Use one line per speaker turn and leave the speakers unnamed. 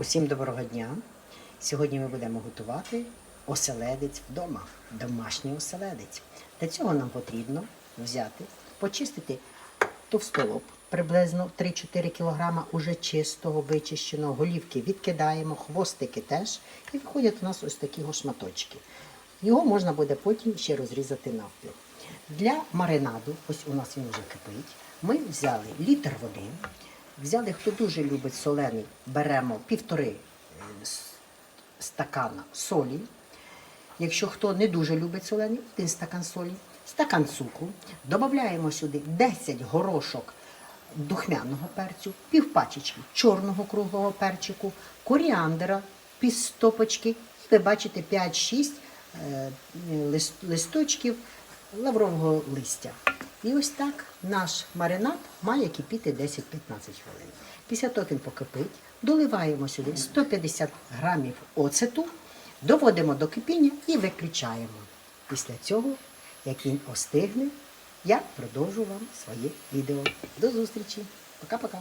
Усім доброго дня! Сьогодні ми будемо готувати оселедець вдома, домашній оселедець. Для цього нам потрібно взяти, почистити товстолоб приблизно 3-4 кг уже чистого, вичищеного, голівки відкидаємо, хвостики теж. І виходять у нас ось такі шматочки. Його можна буде потім ще розрізати навпіл. Для маринаду, ось у нас він вже кипить, ми взяли літр води, взяли, хто дуже любить солений, беремо півтори стакана солі. Якщо хто не дуже любить солений, один стакан солі, стакан цукру, додаємо сюди 10 горошок духмяного перцю, півпачечки чорного круглого перчику, коріандра, пів стопочки, ви бачите 5-6 е, листочків лаврового листя. І ось так наш маринад має кипіти 10-15 хвилин. Після того він покипить, доливаємо сюди 150 грамів оцету, доводимо до кипіння і виключаємо. Після цього, як він остигне, я продовжу вам своє відео. До зустрічі. Пока-пока.